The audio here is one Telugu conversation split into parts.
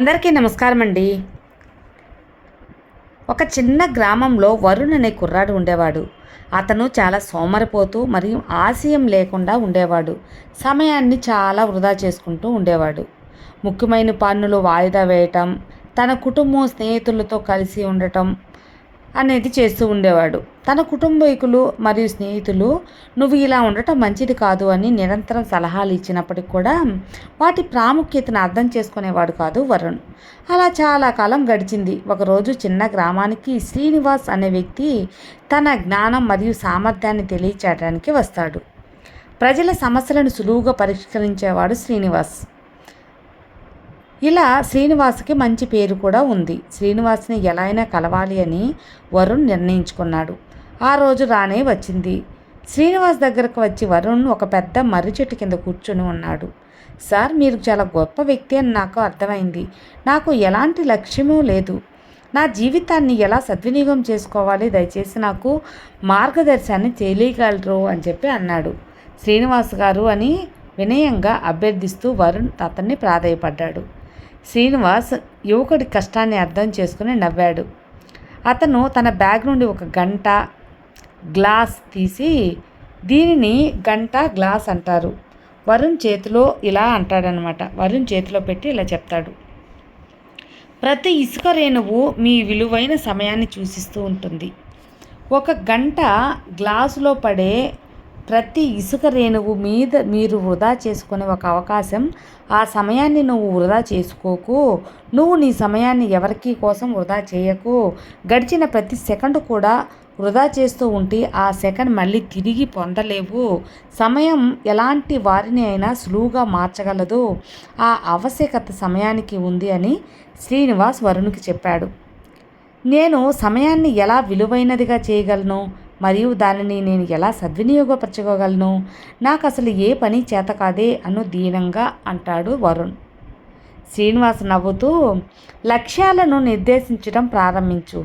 అందరికీ నమస్కారం అండి ఒక చిన్న గ్రామంలో వరుణ్ అనే కుర్రాడు ఉండేవాడు. అతను చాలా సోమరిపోతూ మరియు ఆశయం లేకుండా ఉండేవాడు. సమయాన్ని చాలా వృధా చేసుకుంటూ ఉండేవాడు. ముఖ్యమైన పన్నులు వాయిదా వేయటం తన కుటుంబం స్నేహితులతో కలిసి ఉండటం అనేది చేస్తూ ఉండేవాడు. తన కుటుంబీకులు మరియు స్నేహితులు నువ్వు ఇలా ఉండటం మంచిది కాదు అని నిరంతరం సలహాలు ఇచ్చినప్పటికి కూడా వాటి ప్రాముఖ్యతను అర్థం చేసుకునేవాడు కాదు వరుణ్. అలా చాలా కాలం గడిచింది. ఒకరోజు చిన్న గ్రామానికి శ్రీనివాస్ అనే వ్యక్తి తన జ్ఞానం మరియు సామర్థ్యాన్ని తెలియచేయడానికి వస్తాడు. ప్రజల సమస్యలను సులువుగా పరిష్కరించేవాడు శ్రీనివాస్. ఇలా శ్రీనివాస్కి మంచి పేరు కూడా ఉంది. శ్రీనివాస్ని ఎలా అయినా కలవాలి అని వరుణ్ నిర్ణయించుకున్నాడు. ఆ రోజు రానే వచ్చింది. శ్రీనివాస్ దగ్గరకు వచ్చి వరుణ్ ఒక పెద్ద మర్రి చెట్టు కింద కూర్చొని ఉన్నాడు. సార్ మీరు చాలా గొప్ప వ్యక్తి అని నాకు అర్థమైంది. నాకు ఎలాంటి లక్ష్యమూ లేదు. నా జీవితాన్ని ఎలా సద్వినియోగం చేసుకోవాలి? దయచేసి నాకు మార్గదర్శనాన్ని తెలియగలరు అని చెప్పి అన్నాడు శ్రీనివాస్ గారు అని వినయంగా అభ్యర్థిస్తూ వరుణ్ అతన్ని ప్రాధాయపడ్డాడు. శ్రీనివాస్ యువకుడి కష్టాన్ని అర్థం చేసుకుని నవ్వాడు. అతను తన బ్యాగ్ నుండి ఒక గంట గ్లాస్ తీసి దీనిని గంట గ్లాస్ అంటారు. వరుణ్ చేతిలో ఇలా అంటాడనమాట. వరుణ్ చేతిలో పెట్టి ఇలా చెప్తాడు. ప్రతి ఇసుక రేణువు మీ విలువైన సమయాన్ని సూచిస్తూ ఉంటుంది. ఒక గంట గ్లాసులో పడే ప్రతి ఇసుక రేణువు మీద మీరు వృధా చేసుకునే ఒక అవకాశం ఆ సమయాన్ని నువ్వు వృధా చేసుకోకు. నువ్వు నీ సమయాన్ని ఎవరికి కోసం వృధా చేయకు. గడిచిన ప్రతి సెకండ్ కూడా వృధా చేస్తూ ఉంటే ఆ సెకండ్ మళ్ళీ తిరిగి పొందలేవు. సమయం ఎలాంటి వారిని అయినా సులువుగా మార్చగలదు. ఆ ఆవశ్యకత సమయానికి ఉంది అని శ్రీనివాస్ వరుణ్కి చెప్పాడు. నేను సమయాన్ని ఎలా విలువైనదిగా చేయగలను? మరియు దానిని నేను ఎలా సద్వినియోగపరచుకోగలను? నాకు అసలు ఏ పని చేత కాదే అను దీనంగా అంటాడు వరుణ్. శ్రీనివాస్ నవ్వుతూ లక్ష్యాలను నిర్దేశించడం ప్రారంభించు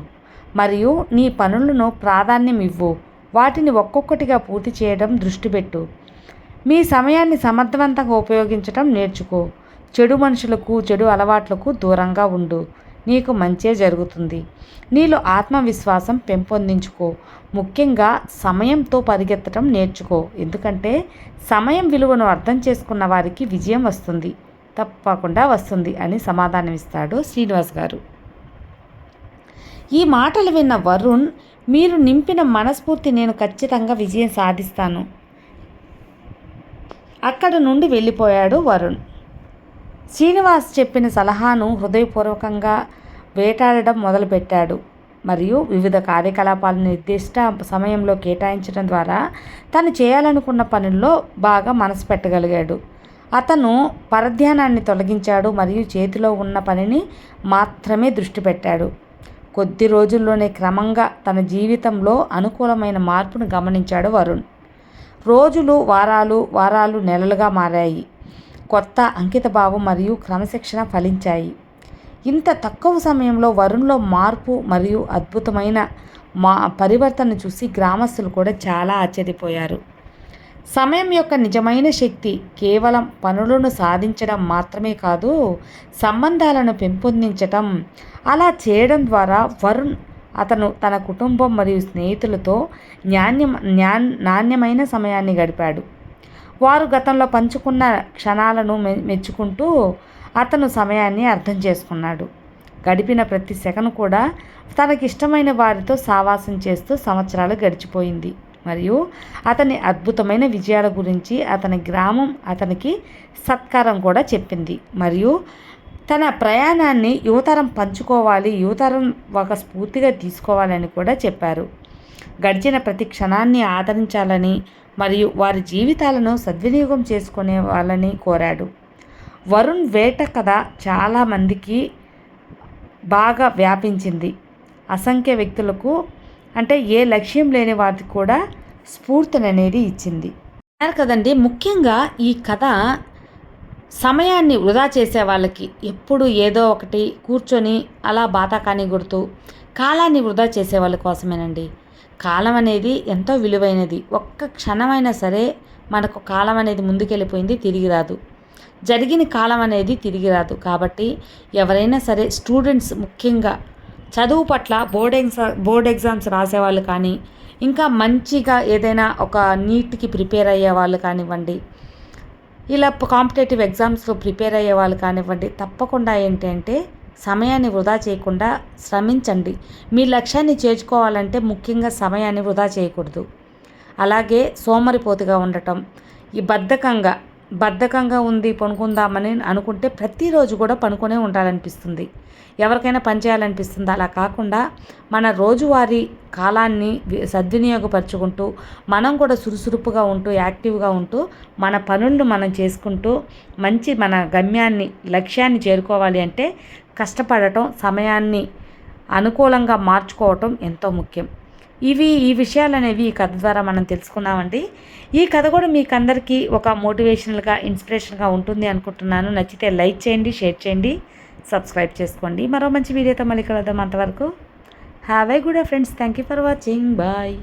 మరియు నీ పనులను ప్రాధాన్యం ఇవ్వు వాటిని ఒక్కొక్కటిగా పూర్తి చేయడం దృష్టి పెట్టు మీ సమయాన్ని సమర్థవంతంగా ఉపయోగించడం నేర్చుకో. చెడు మనుషులకు చెడు అలవాట్లకు దూరంగా ఉండు. నీకు మంచే జరుగుతుంది. నీలో ఆత్మవిశ్వాసం పెంపొందించుకో. ముఖ్యంగా సమయంతో పరిగెత్తడం నేర్చుకో. ఎందుకంటే సమయం విలువను అర్థం చేసుకున్న వారికి విజయం వస్తుంది. తప్పకుండా వస్తుంది అని సమాధానం ఇస్తాడు శ్రీనివాస్ గారు. ఈ మాటలు విన్న వరుణ్ మీరు నింపిన మనస్ఫూర్తి నేను ఖచ్చితంగా విజయం సాధిస్తాను. అక్కడ నుండి వెళ్ళిపోయాడు వరుణ్. శ్రీనివాస్ చెప్పిన సలహాను హృదయపూర్వకంగా వేటాడడం మొదలుపెట్టాడు. మరియు వివిధ కార్యకలాపాలను నిర్దిష్ట సమయంలో కేటాయించడం ద్వారా తను చేయాలనుకున్న పనుల్లో బాగా మనసు పెట్టగలిగాడు. అతను పరధ్యానాన్ని తొలగించాడు మరియు చేతిలో ఉన్న పనిని మాత్రమే దృష్టి పెట్టాడు. కొద్ది రోజుల్లోనే క్రమంగా తన జీవితంలో అనుకూలమైన మార్పును గమనించాడు వరుణ్. రోజులు వారాలు వారాలు నెలలుగా మారాయి. కొత్త అంకితభావం మరియు క్రమశిక్షణ ఫలించాయి. ఇంత తక్కువ సమయంలో వరుణ్లో మార్పు మరియు అద్భుతమైన మా పరివర్తన చూసి గ్రామస్తులు కూడా చాలా ఆశ్చర్యపోయారు. సమయం యొక్క నిజమైన శక్తి కేవలం పనులను సాధించడం మాత్రమే కాదు సంబంధాలను పెంపొందించటం. అలా చేయడం ద్వారా వరుణ్ అతను తన కుటుంబం మరియు స్నేహితులతో నాణ్యం నాణ్యమైన సమయాన్ని గడిపాడు. వారు గతంలో పంచుకున్న క్షణాలను మె మెచ్చుకుంటూ అతను సమయాన్ని అర్థం చేసుకున్నాడు. గడిపిన ప్రతి సెకను కూడా తనకిష్టమైన వారితో సావాసం చేస్తూ సంవత్సరాలు గడిచిపోయింది. మరియు అతని అద్భుతమైన విజయాల గురించి అతని గ్రామం అతనికి సత్కారం కూడా చెప్పింది. మరియు తన ప్రయాణాన్ని యువతరం పంచుకోవాలి యువతరం ఒక స్ఫూర్తిగా తీసుకోవాలని కూడా చెప్పారు. గడిచిన ప్రతి క్షణాన్ని ఆదరించాలని మరియు వారి జీవితాలను సద్వినియోగం చేసుకునే వాళ్ళని కోరాడు. వరుణ్ వేట కథ చాలామందికి బాగా వ్యాపించింది. అసంఖ్య వ్యక్తులకు అంటే ఏ లక్ష్యం లేని వారికి కూడా స్ఫూర్తిని అనేది ఇచ్చింది. అన్నారు కదండి ముఖ్యంగా ఈ కథ సమయాన్ని వృధా చేసే వాళ్ళకి ఎప్పుడు ఏదో ఒకటి కూర్చొని అలా బాతాకాని గుర్తు కాలాన్ని వృధా చేసే వాళ్ళ కోసమేనండి. కాలం అనేది ఎంతో విలువైనది. ఒక్క క్షణమైనా సరే మనకు కాలం అనేది ముందుకెళ్ళిపోయింది తిరిగి రాదు. జరిగిన కాలం అనేది తిరిగి రాదు. కాబట్టి ఎవరైనా సరే స్టూడెంట్స్ ముఖ్యంగా చదువు పట్ల బోర్డ్ ఎగ్జా బోర్డ్ ఎగ్జామ్స్ రాసేవాళ్ళు కానీ ఇంకా మంచిగా ఏదైనా ఒక నీట్కి ప్రిపేర్ అయ్యే వాళ్ళు కానివ్వండి ఇలా కాంపిటేటివ్ ఎగ్జామ్స్లో ప్రిపేర్ అయ్యే వాళ్ళు కానివ్వండి తప్పకుండా ఏంటంటే సమయాన్ని వృధా చేయకుండా శ్రమించండి. మీ లక్ష్యాన్ని చేర్చుకోవాలంటే ముఖ్యంగా సమయాన్ని వృధా చేయకూడదు. అలాగే సోమరిపోతుగా ఉండటం ఈ బద్ధకంగా బద్ధకంగా ఉంది పనుకుందామని అనుకుంటే ప్రతిరోజు కూడా పనుకొనే ఉండాలనిపిస్తుంది. ఎవరికైనా పని చేయాలనిపిస్తుంది? అలా కాకుండా మన రోజువారీ కాలాన్ని సద్వినియోగపరుచుకుంటూ మనం కూడా సురుసురుపుగా ఉంటూ యాక్టివ్గా ఉంటూ మన పనులను మనం చేసుకుంటూ మంచి మన గమ్యాన్ని లక్ష్యాన్ని చేరుకోవాలి అంటే కష్టపడటం సమయాన్ని అనుకూలంగా మార్చుకోవటం ఎంతో ముఖ్యం. ఇవి ఈ విషయాలు అనేవి ఈ కథ ద్వారా మనం తెలుసుకున్నామండి ఈ కథ కూడా మీకు అందరికీ ఒక మోటివేషనల్గా ఇన్స్పిరేషన్గా ఉంటుంది అనుకుంటున్నాను. నచ్చితే లైక్ చేయండి షేర్ చేయండి సబ్స్క్రైబ్ చేసుకోండి. మరో మంచి వీడియోతో మళ్ళీ కలుద్దాం అంతవరకు. Have a good friends thank you for watching bye